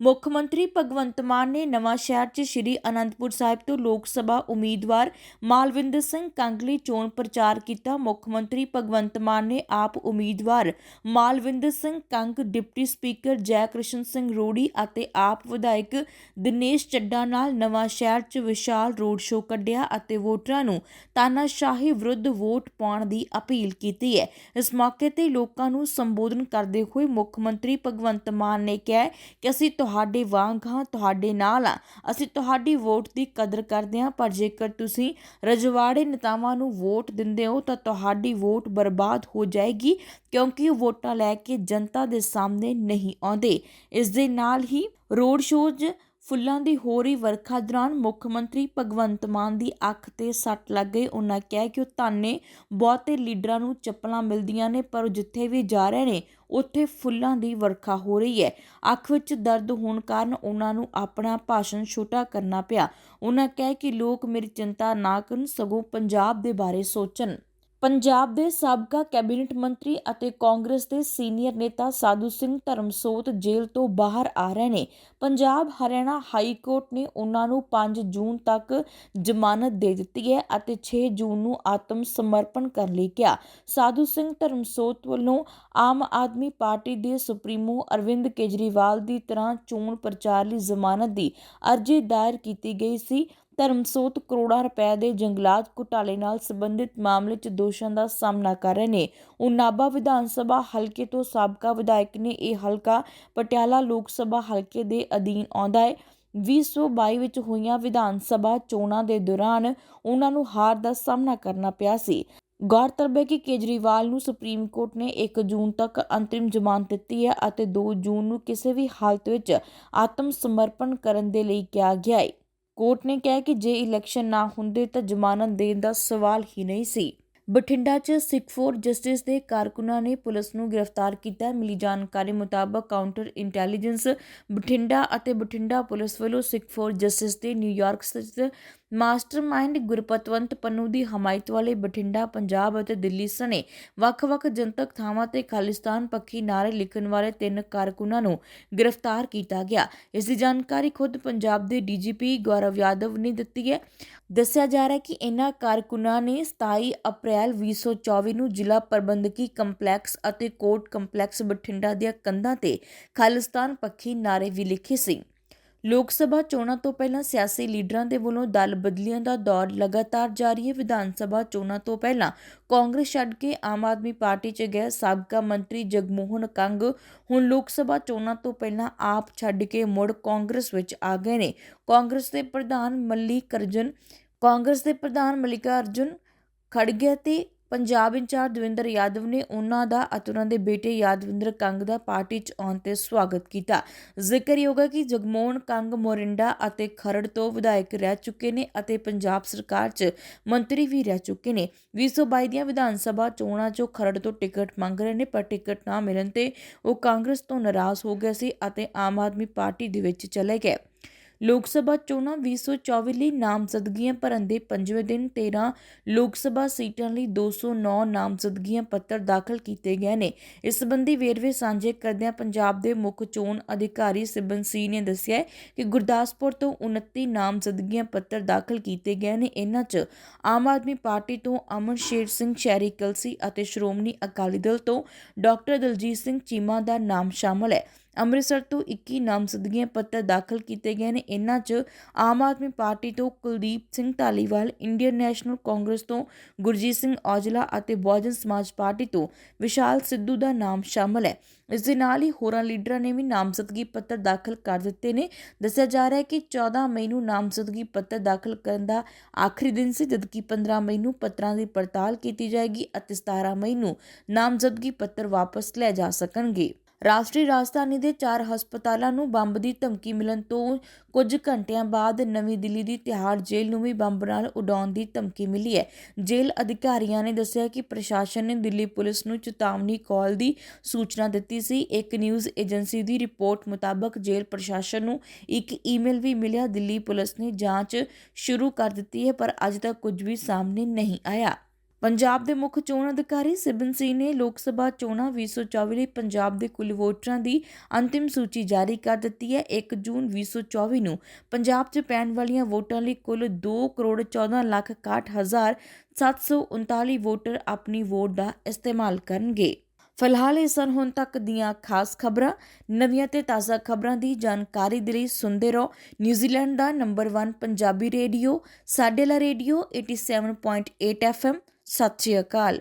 ਮੁੱਖ ਮੰਤਰੀ ਭਗਵੰਤ ਮਾਨ ਨੇ ਨਵਾਂ ਸ਼ਹਿਰ 'ਚ ਸ਼੍ਰੀ ਅਨੰਦਪੁਰ ਸਾਹਿਬ ਤੋਂ ਲੋਕ ਸਭਾ ਉਮੀਦਵਾਰ ਮਾਲਵਿੰਦਰ ਸਿੰਘ ਕੰਗ ਲਈ ਚੋਣ ਪ੍ਰਚਾਰ ਕੀਤਾ। ਮੁੱਖ ਮੰਤਰੀ ਭਗਵੰਤ ਮਾਨ ਨੇ ਆਪ ਉਮੀਦਵਾਰ ਮਾਲਵਿੰਦਰ ਸਿੰਘ ਕੰਗ, ਡਿਪਟੀ ਸਪੀਕਰ ਜੈ ਕ੍ਰਿਸ਼ਨ ਸਿੰਘ ਰੋੜੀ ਅਤੇ ਆਪ ਵਿਧਾਇਕ ਦਿਨੇਸ਼ ਚੱਡਾ ਨਾਲ ਨਵਾਂ ਸ਼ਹਿਰ 'ਚ ਵਿਸ਼ਾਲ ਰੋਡ ਸ਼ੋਅ ਕੱਢਿਆ ਅਤੇ ਵੋਟਰਾਂ ਨੂੰ ਤਾਨਾਸ਼ਾਹੀ ਵਿਰੁੱਧ ਵੋਟ ਪਾਉਣ ਦੀ ਅਪੀਲ ਕੀਤੀ ਹੈ। ਇਸ ਮੌਕੇ ਤੇ ਲੋਕਾਂ ਨੂੰ ਸੰਬੋਧਨ ਕਰਦੇ ਹੋਏ ਮੁੱਖ ਮੰਤਰੀ ਭਗਵੰਤ ਮਾਨ ਨੇ ਕਿਹਾ ਕਿ ਅਸੀਂ ਤੁਹਾਡੇ ਵਾਂਗ ਹਾਂ, ਤੁਹਾਡੇ ਨਾਲ ਹਾਂ। ਅਸੀਂ ਤੁਹਾਡੀ ਵੋਟ ਦੀ ਕਦਰ ਕਰਦੇ ਹਾਂ, ਪਰ ਜੇਕਰ ਤੁਸੀਂ ਰਜਵਾੜੇ ਨੇਤਾਵਾਂ ਨੂੰ ਵੋਟ ਦਿੰਦੇ ਹੋ, ਤਾਂ ਤੁਹਾਡੀ ਵੋਟ ਬਰਬਾਦ ਹੋ ਜਾਏਗੀ, ਕਿਉਂਕਿ ਉਹ ਵੋਟਾਂ ਲੈ ਕੇ ਜਨਤਾ ਦੇ ਸਾਹਮਣੇ ਨਹੀਂ ਆਉਂਦੇ। ਇਸ ਦੇ ਨਾਲ ਹੀ ਰੋਡ ਸ਼ੋਅ ਫੁੱਲਾਂ ਦੀ ਹੋ ਰਹੀ ਵਰਖਾ ਦੌਰਾਨ ਮੁੱਖ ਮੰਤਰੀ ਭਗਵੰਤ ਮਾਨ ਦੀ ਅੱਖ ਤੇ ਸੱਟ ਲੱਗ ਗਈ। ਉਹਨਾਂ ਕਿਹਾ ਕਿ ਉਹ ਤਾਨੇ ਬਹੁਤੇ ਲੀਡਰਾਂ ਨੂੰ ਚੱਪਲਾਂ ਮਿਲਦੀਆਂ ਨੇ, ਪਰ ਉਹ ਜਿੱਥੇ ਵੀ ਜਾ ਰਹੇ ਨੇ, ਉੱਥੇ ਫੁੱਲਾਂ ਦੀ ਵਰਖਾ ਹੋ ਰਹੀ ਹੈ। ਅੱਖ ਵਿੱਚ ਦਰਦ ਹੋਣ ਕਾਰਨ ਉਹਨਾਂ ਨੂੰ ਆਪਣਾ ਭਾਸ਼ਣ ਛੋਟਾ ਕਰਨਾ ਪਿਆ। ਉਹਨਾਂ ਕਿਹਾ ਕਿ ਲੋਕ ਮੇਰੀ ਚਿੰਤਾ ਨਾ ਕਰਨ, ਸਗੋਂ ਪੰਜਾਬ ਦੇ ਬਾਰੇ ਸੋਚਣ। ਪੰਜਾਬ ਦੇ ਸਾਬਕਾ ਕੈਬਨਿਟ ਮੰਤਰੀ ਅਤੇ ਕਾਂਗਰਸ ਦੇ ਸੀਨੀਅਰ ਨੇਤਾ ਸਾਧੂ ਸਿੰਘ ਧਰਮਸੋਤ ਜੇਲ੍ਹ ਤੋਂ ਬਾਹਰ ਆ ਰਹੇ ਨੇ। ਪੰਜਾਬ ਹਰਿਆਣਾ ਹਾਈ ਕੋਰਟ ਨੇ ਉਹਨਾਂ ਨੂੰ 5 ਜੂਨ ਤੱਕ ਜ਼ਮਾਨਤ ਦੇ ਦਿੱਤੀ ਹੈ ਅਤੇ 6 ਜੂਨ ਨੂੰ ਆਤਮ ਸਮਰਪਣ ਕਰਨ ਲਈ ਕਿਹਾ ਸਾਧੂ ਸਿੰਘ ਧਰਮਸੋਤ ਵੱਲੋਂ ਆਮ ਆਦਮੀ ਪਾਰਟੀ ਦੇ ਸੁਪਰੀਮੋ ਅਰਵਿੰਦ ਕੇਜਰੀਵਾਲ ਦੀ ਤਰ੍ਹਾਂ ਚੋਣ ਪ੍ਰਚਾਰ ਲਈ ਜ਼ਮਾਨਤ ਦੀ ਅਰਜ਼ੀ ਦਾਇਰ ਕੀਤੀ ਗਈ ਸੀ। ਧਰਮਸੋਤ ਕਰੋੜਾਂ ਰੁਪਏ ਦੇ ਜੰਗਲਾਤ ਘੁਟਾਲੇ ਨਾਲ ਸੰਬੰਧਿਤ ਮਾਮਲੇ 'ਚ ਦੋਸ਼ਾਂ ਦਾ ਸਾਹਮਣਾ ਕਰ ਰਹੇ ਨੇ। ਉਹ ਨਾਭਾ ਵਿਧਾਨ ਸਭਾ ਹਲਕੇ ਤੋਂ ਸਾਬਕਾ ਵਿਧਾਇਕ ਨੇ ਇਹ ਹਲਕਾ ਪਟਿਆਲਾ ਲੋਕ ਸਭਾ ਹਲਕੇ ਦੇ ਅਧੀਨ ਆਉਂਦਾ ਹੈ। 2022 ਵਿੱਚ ਹੋਈਆਂ ਵਿਧਾਨ ਸਭਾ ਚੋਣਾਂ ਦੇ ਦੌਰਾਨ ਉਹਨਾਂ ਨੂੰ ਹਾਰ ਦਾ ਸਾਹਮਣਾ ਕਰਨਾ ਪਿਆ ਸੀ। ਗੌਰਤਲਬ ਹੈ ਕਿ ਕੇਜਰੀਵਾਲ ਨੂੰ ਸੁਪਰੀਮ ਕੋਰਟ ਨੇ 1 ਜੂਨ ਤੱਕ ਅੰਤਰਿਮ ਜ਼ਮਾਨਤ ਦਿੱਤੀ ਹੈ ਅਤੇ 2 ਜੂਨ ਨੂੰ ਕਿਸੇ ਵੀ ਹਾਲਤ ਵਿੱਚ ਆਤਮ ਸਮਰਪਣ ਕਰਨ ਦੇ ਲਈ ਕਿਹਾ ਗਿਆ ਹੈ। ਕੋਰਟ ਨੇ ਕਿਹਾ ਕਿ ਜੇ ਇਲੈਕਸ਼ਨ ਨਾ ਹੁੰਦੇ ਤਾਂ ਜ਼ਮਾਨਤ ਦੇਣ ਦਾ ਸਵਾਲ ਹੀ ਨਹੀਂ ਸੀ। ਬਠਿੰਡਾ 'ਚ ਸਿੱਖ ਫੋਰ ਜਸਟਿਸ ਦੇ ਕਾਰਕੁਨਾਂ ਨੇ ਪੁਲਿਸ ਨੂੰ ਗ੍ਰਿਫਤਾਰ ਕੀਤਾ। ਮਿਲੀ ਜਾਣਕਾਰੀ ਮੁਤਾਬਕ ਕਾਊਂਟਰ ਇੰਟੈਲੀਜੈਂਸ ਬਠਿੰਡਾ ਅਤੇ ਬਠਿੰਡਾ ਪੁਲਿਸ ਵੱਲੋਂ ਸਿੱਖ ਫੋਰ ਜਸਟਿਸ ਦੇ ਨਿਊਯਾਰਕ ਸਥਿਤ ਮਾਸਟਰਮਾਈਂਡ ਗੁਰਪਤਵੰਤ ਪੰਨੂ ਦੀ ਹਮਾਇਤ ਵਾਲੇ ਬਠਿੰਡਾ, ਪੰਜਾਬ ਅਤੇ ਦਿੱਲੀ ਸਣੇ ਵੱਖ-ਵੱਖ ਜਨਤਕ ਥਾਵਾਂ ਤੇ ਖਾਲਿਸਤਾਨ ਪੱਖੀ ਨਾਰੇ ਲਿਖਣ ਵਾਲੇ ਤਿੰਨ ਕਾਰਕੁਨਾਂ ਨੂੰ ਗ੍ਰਿਫਤਾਰ ਕੀਤਾ ਗਿਆ। ਇਸ ਦੀ ਜਾਣਕਾਰੀ ਖੁਦ ਪੰਜਾਬ ਦੇ ਡੀਜੀਪੀ ਗੌਰਵ ਯਾਦਵ ਨੇ ਦਿੱਤੀ ਹੈ। ਦੱਸਿਆ ਜਾ ਰਿਹਾ ਹੈ ਕਿ ਇਨ੍ਹਾਂ ਕਾਰਕੁਨਾਂ ਨੇ 27 ਅਪ੍ਰੈਲ 2024 ਨੂੰ ਜ਼ਿਲ੍ਹਾ ਪ੍ਰਬੰਧਕੀ ਕੰਪਲੈਕਸ ਅਤੇ ਕੋਰਟ ਕੰਪਲੈਕਸ ਬਠਿੰਡਾ ਦੀਆਂ ਕੰਧਾਂ ਤੇ ਖਾਲਿਸਤਾਨ ਪੱਖੀ ਨਾਰੇ ਵੀ ਲਿਖੇ ਸੀ। ਲੋਕ ਸਭਾ ਚੋਣਾਂ ਤੋਂ ਪਹਿਲਾਂ ਸਿਆਸੀ ਲੀਡਰਾਂ ਦੇ ਵੱਲੋਂ ਦਲ ਬਦਲੀਆਂ ਦਾ ਦੌਰ ਲਗਾਤਾਰ ਜਾਰੀ ਹੈ। ਵਿਧਾਨ ਸਭਾ ਚੋਣਾਂ ਤੋਂ ਪਹਿਲਾਂ ਕਾਂਗਰਸ ਛੱਡ ਕੇ ਆਮ ਆਦਮੀ ਪਾਰਟੀ 'ਚ ਗਏ ਸਾਬਕਾ ਮੰਤਰੀ ਜਗਮੋਹਨ ਕੰਗ ਹੁਣ ਲੋਕ ਸਭਾ ਚੋਣਾਂ ਤੋਂ ਪਹਿਲਾਂ ਆਪ ਛੱਡ ਕੇ ਮੁੜ ਕਾਂਗਰਸ ਵਿੱਚ ਆ ਗਏ ਨੇ। ਕਾਂਗਰਸ ਦੇ ਪ੍ਰਧਾਨ ਮੱਲੀਕਾਰਜੁਨ ਕਾਂਗਰਸ ਦੇ ਪ੍ਰਧਾਨ ਮੱਲੀਕਾਰਜੁਨ ਖੜਗੇ ਤੇ ਪੰਜਾਬ ਇੰਚਾਰਜ ਦਵਿੰਦਰ ਯਾਦਵ ਨੇ ਉਹਨਾਂ ਦਾ ਅਤੇ ਉਹਨਾਂ ਦੇ ਬੇਟੇ ਯਾਦਵਿੰਦਰ ਕੰਗ ਦਾ ਪਾਰਟੀ 'ਚ ਆਉਣ ਤੇ ਸਵਾਗਤ ਕੀਤਾ। ਜ਼ਿਕਰਯੋਗ ਹੈ ਕਿ ਜਗਮੋਹਨ ਕੰਗ ਮੋਰਿੰਡਾ ਅਤੇ ਖਰੜ ਤੋਂ ਵਿਧਾਇਕ ਰਹਿ ਚੁੱਕੇ ਨੇ ਅਤੇ ਪੰਜਾਬ ਸਰਕਾਰ 'ਚ ਮੰਤਰੀ ਵੀ ਰਹਿ ਚੁੱਕੇ ਨੇ। 2022 ਦੀਆਂ ਵਿਧਾਨ ਸਭਾ ਚੋਣਾਂ 'ਚੋਂ ਖਰੜ ਤੋਂ ਟਿਕਟ ਮੰਗ ਰਹੇ ਨੇ, ਪਰ ਟਿਕਟ ਨਾ ਮਿਲਣ ਤੇ ਉਹ ਕਾਂਗਰਸ ਤੋਂ ਨਾਰਾਜ਼ ਹੋ ਗਏ ਸੀ ਅਤੇ ਆਮ ਆਦਮੀ ਪਾਰਟੀ ਦੇ ਵਿੱਚ ਚਲੇ ਗਏ। ਲੋਕ ਸਭਾ ਚੋਣਾਂ 2024 ਲਈ ਨਾਮਜ਼ਦਗੀਆਂ ਭਰਨ ਦੇ ਪੰਜਵੇਂ ਦਿਨ 13 ਲੋਕ ਸਭਾ ਸੀਟਾਂ ਲਈ 209 ਨਾਮਜ਼ਦਗੀਆਂ ਪੱਤਰ ਦਾਖਲ ਕੀਤੇ ਗਏ ਨੇ। ਇਸ ਸੰਬੰਧੀ ਵੇਰਵੇ ਸਾਂਝੇ ਕਰਦਿਆਂ ਪੰਜਾਬ ਦੇ ਮੁੱਖ ਚੋਣ ਅਧਿਕਾਰੀ ਸਿਬਨ ਸੀ ਨੇ ਦੱਸਿਆ ਕਿ ਗੁਰਦਾਸਪੁਰ ਤੋਂ 29 ਨਾਮਜ਼ਦਗੀਆਂ ਪੱਤਰ ਦਾਖਲ ਕੀਤੇ ਗਏ ਨੇ। ਇਹਨਾਂ 'ਚ ਆਮ ਆਦਮੀ ਪਾਰਟੀ ਤੋਂ ਅਮਨ ਸ਼ੇਰ ਸਿੰਘ, ਸ਼ਹਿਰੀ ਕਲਸੀ ਅਤੇ ਸ਼੍ਰੋਮਣੀ ਅਕਾਲੀ ਦਲ ਤੋਂ ਡਾਕਟਰ ਦਲਜੀਤ ਸਿੰਘ ਚੀਮਾ ਦਾ ਨਾਮ ਸ਼ਾਮਲ ਹੈ। ਅੰਮ੍ਰਿਤਸਰ ਤੋਂ 21 ਨਾਮਜ਼ਦਗੀਆਂ ਪੱਤਰ ਦਾਖਲ ਕੀਤੇ ਗਏ ਨੇ। ਇਹਨਾਂ 'ਚ ਆਮ ਆਦਮੀ ਪਾਰਟੀ ਤੋਂ Kuldeep Singh Dhaliwal, Indian National Congress ਤੋਂ ਗੁਰਜੀਤ ਸਿੰਘ ਔਜਲਾ ਅਤੇ ਬਹੁਜਨ ਸਮਾਜ ਪਾਰਟੀ ਤੋਂ ਵਿਸ਼ਾਲ ਸਿੱਧੂ ਦਾ ਨਾਮ ਸ਼ਾਮਲ ਹੈ। ਇਸ ਦੇ ਨਾਲ ਹੀ ਹੋਰਾਂ ਲੀਡਰਾਂ ਨੇ ਵੀ ਨਾਮਜ਼ਦਗੀ ਪੱਤਰ ਦਾਖਲ ਕਰ ਦਿੱਤੇ ਨੇ। ਦੱਸਿਆ ਜਾ ਰਿਹਾ ਹੈ ਕਿ 14 ਮਈ ਨੂੰ ਨਾਮਜ਼ਦਗੀ ਪੱਤਰ ਦਾਖਲ ਕਰਨ ਦਾ ਆਖਰੀ ਦਿਨ ਸੀ, ਜਦਕਿ 15 ਮਈ ਨੂੰ ਪੱਤਰਾਂ ਦੀ ਪੜਤਾਲ ਕੀਤੀ ਜਾਏਗੀ ਅਤੇ 17 ਮਈ ਨੂੰ ਨਾਮਜ਼ਦਗੀ ਪੱਤਰ ਵਾਪਸ ਲੈ ਜਾ ਸਕਣਗੇ। ਰਾਸ਼ਟਰੀ ਰਾਜਧਾਨੀ ਦੇ ਚਾਰ ਹਸਪਤਾਲਾਂ ਨੂੰ ਬੰਬ ਦੀ ਧਮਕੀ ਮਿਲਣ ਤੋਂ ਕੁਝ ਘੰਟਿਆਂ ਬਾਅਦ ਨਵੀਂ ਦਿੱਲੀ ਦੀ ਤਿਹਾੜ ਜੇਲ੍ਹ ਨੂੰ ਵੀ ਬੰਬ ਨਾਲ ਉਡਾਉਣ ਦੀ ਧਮਕੀ ਮਿਲੀ ਹੈ। ਜੇਲ੍ਹ ਅਧਿਕਾਰੀਆਂ ਨੇ ਦੱਸਿਆ ਕਿ ਪ੍ਰਸ਼ਾਸਨ ਨੇ ਦਿੱਲੀ ਪੁਲਿਸ ਨੂੰ ਚੇਤਾਵਨੀ ਕਾਲ ਦੀ ਸੂਚਨਾ ਦਿੱਤੀ ਸੀ। ਇੱਕ ਨਿਊਜ਼ ਏਜੰਸੀ ਦੀ ਰਿਪੋਰਟ ਮੁਤਾਬਕ ਜੇਲ੍ਹ ਪ੍ਰਸ਼ਾਸਨ ਨੂੰ ਇੱਕ ਈਮੇਲ ਵੀ ਮਿਲਿਆ। ਦਿੱਲੀ ਪੁਲਿਸ ਨੇ ਜਾਂਚ ਸ਼ੁਰੂ ਕਰ ਦਿੱਤੀ ਹੈ, ਪਰ ਅਜੇ ਤੱਕ ਕੁਝ ਵੀ ਸਾਹਮਣੇ ਨਹੀਂ ਆਇਆ। ਪੰਜਾਬ ਦੇ ਮੁੱਖ ਚੋਣ ਅਧਿਕਾਰੀ ਸਿਬਨ ਸਿੰਘ ਨੇ ਲੋਕ ਸਭਾ ਚੋਣਾਂ 2024 ਲਈ ਪੰਜਾਬ ਦੇ ਕੁੱਲ ਵੋਟਰਾਂ ਦੀ ਅੰਤਿਮ ਸੂਚੀ ਜਾਰੀ ਕਰ ਦਿੱਤੀ ਹੈ। 1 ਜੂਨ 2024 ਨੂੰ ਪੰਜਾਬ 'ਚ ਪੈਣ ਵਾਲੀਆਂ ਵੋਟਾਂ ਲਈ ਕੁੱਲ 2 ਕਰੋੜ 14 ਲੱਖ 61 ਹਜ਼ਾਰ 739 ਵੋਟਰ ਆਪਣੀ ਵੋਟ ਦਾ ਇਸਤੇਮਾਲ ਕਰਨਗੇ। ਫਿਲਹਾਲ ਇਹ ਸਨ ਹੁਣ ਤੱਕ ਦੀਆਂ ਖਾਸ ਖਬਰਾਂ, ਨਵੀਆਂ ਤੇ ਤਾਜ਼ਾ ਖਬਰਾਂ ਦੀ ਜਾਣਕਾਰੀ ਦੇ ਲਈ ਸੁਣਦੇ ਰਹੋ। ਨਿਊਜ਼ੀਲੈਂਡ ਦਾ ਨੰਬਰ 1 ਪੰਜਾਬੀ ਰੇਡੀਓ, ਸਾਡੇ ਲਾ ਰੇਡੀਓ 87.8 FM ਸਤਿ ਸ਼੍ਰੀ ਅਕਾਲ।